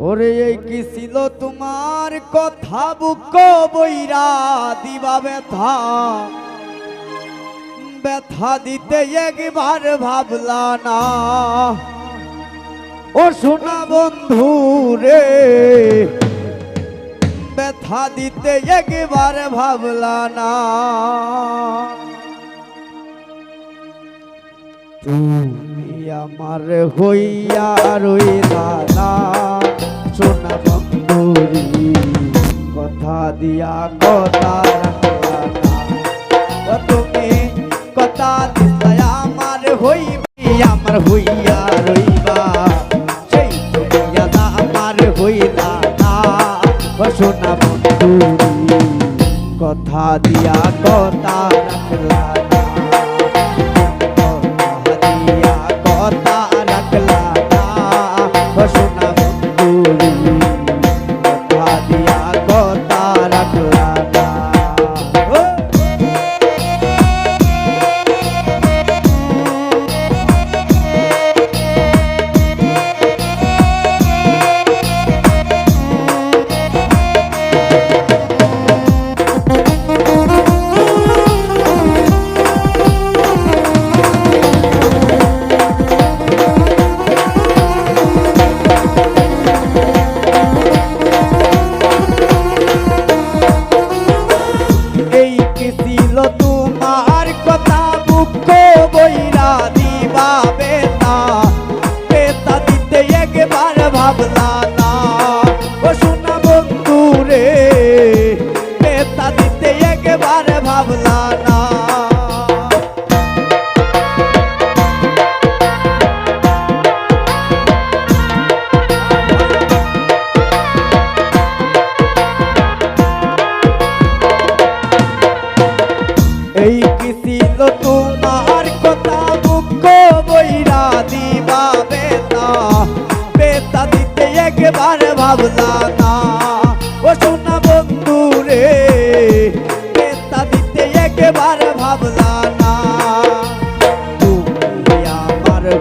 ওরে, এই কি ছিল তোমার কথা? বুক বইরা দিবা ব্যথা। ব্যথা দিতে একবার ভাবলা না। ও শোনা বন্ধু রে, ব্যথা দিতে একবার ভাবলা না। তুমি আমার হইয়া রইলা না। সোনা বন্ধুরি কথা দিয়া কথা রাখলা না ও তুমি কথা দিলা আমার হইবি, আমার হইয়া রইবা। সেই তুমি আমার হইলা না। সোনা বন্ধুরি, কথা দিয়া কথা রাখলা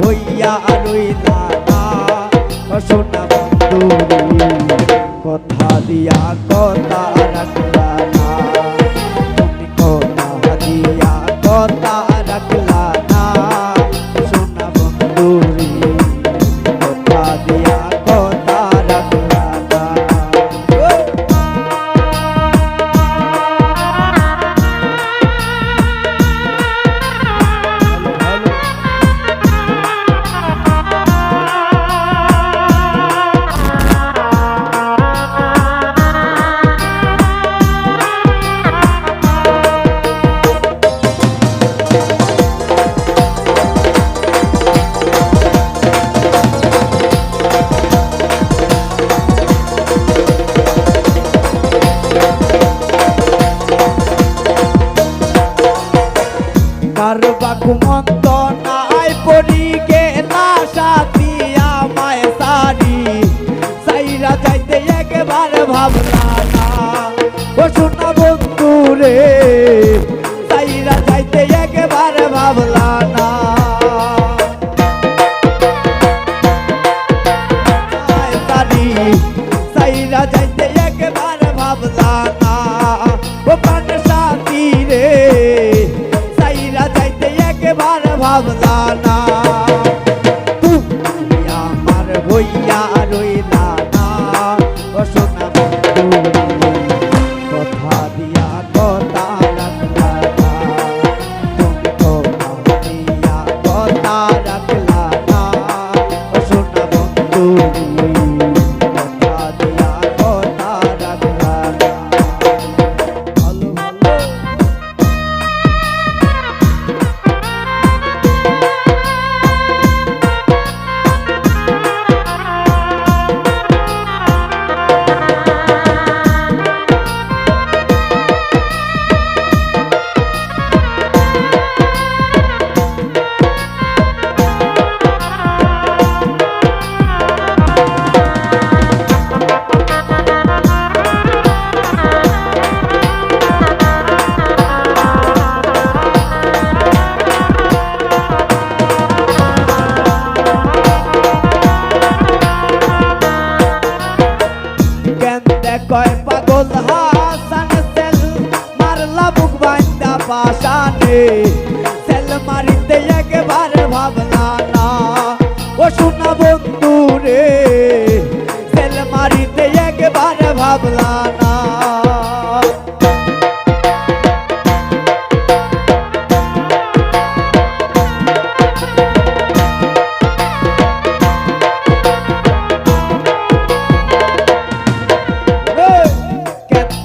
হইয়া রইলা সোনা কার বাকু মন্ত নাই পড়ি গে না সাথী আমায় সারি। সাইরা যাইতে একবার ভাবনা না। ও শোনা বন্ধু রে একবার কয় পাগল হাসান সেল, মারলা বুক বান্দা পাশানে। সেল মারিতে একবার ভাবনা না, ও শোনা বন্ধু রে সেল মারিতে একবার ভাবনা না।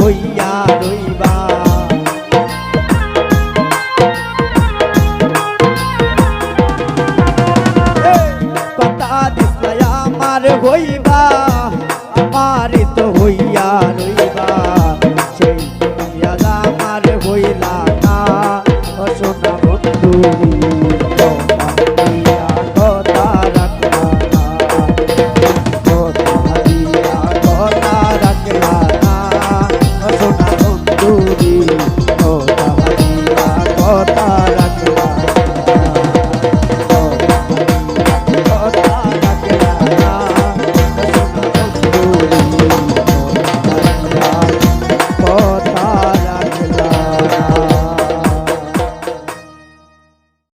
হইয়া রইবা। কথা দিসলাই আমার হইবা।